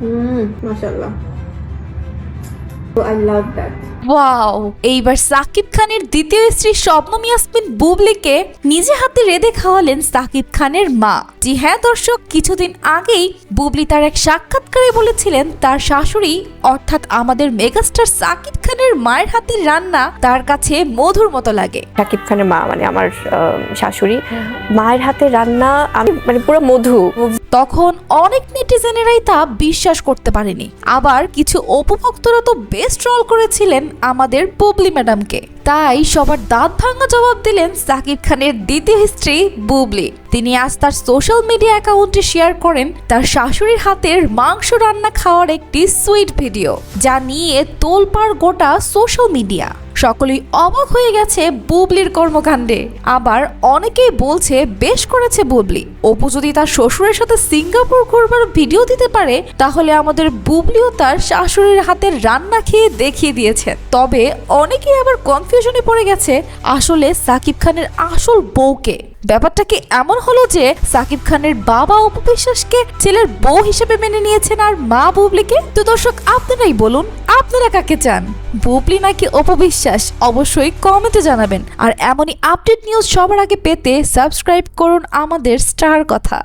হুম মাশাআল্লাহ। I love that wow এইবার সাকিব খানের দ্বিতীয় স্ত্রী শবনম ইয়াসমিন বুবলিকে নিজে হাতে রেঁধে খাওয়ালেন সাকিব খানের মা। জি হ্যাঁ দর্শক কিছুদিন আগেই বুবলি তার এক সাক্ষাৎকারে বলেছিলেন তার শাশুড়ি অর্থাৎ আমাদের মেগাস্টার সাকিব খানের মায়ের হাতের রান্না তার কাছে মধুর মতো লাগে। সাকিব খানের মা মানে আমার শাশুড়ি মায়ের হাতে রান্না আমি মানে পুরো মধু। তখন অনেক নেটিজেনেরাই তা বিশ্বাস করতে পারেনি। আবার কিছু উপভক্তরা তো বেশ ট্রল করেছিলেন আমাদের বুবলি ম্যাডামকে। তাই সবার দাঁত ভাঙা জবাব দিলেন সাকিব খানের দ্বিতীয় স্ত্রী বুবলি। তিনি আজ তার সোশ্যাল মিডিয়া অ্যাকাউন্টে শেয়ার করেন তার শাশুড়ির হাতের মাংস রান্না খাওয়ার একটি সুইট ভিডিও, যা নিয়ে তোলপাড় গোটা সোশ্যাল মিডিয়া। সকলেই অবাক হয়ে গেছে বুবলির কর্মকাণ্ডে। আবার অনেকেই বলছে, বেশ করেছে বুবলি। অপু যদি তার শ্বশুরের সাথে সিঙ্গাপুর ঘুরবার ভিডিও দিতে পারে, তাহলে আমাদের বুবলিও তার শাশুড়ির হাতের রান্না খেয়ে দেখিয়ে দিয়েছে। তবে অনেকেই আবার কনফিউশনে পড়ে গেছে, আসলে সাকিব খানের আসল বউকে। ব্যাপারটা কি এমন হলো যে সাকিব খানের বাবা অপু বিশ্বাসকে ছেলের বউ হিসেবে মেনে নিয়েছেন আর মা বুবলিকে? তো দর্শক, আপনারাই বলুন, আপনারা কাকে চান? বুবলি নাকি অপবিশ্বাস? অবশ্যই কমেন্টে জানাবেন। আর এমনই আপডেট নিউজ সবার আগে পেতে সাবস্ক্রাইব করুন আমাদের স্টার কথা।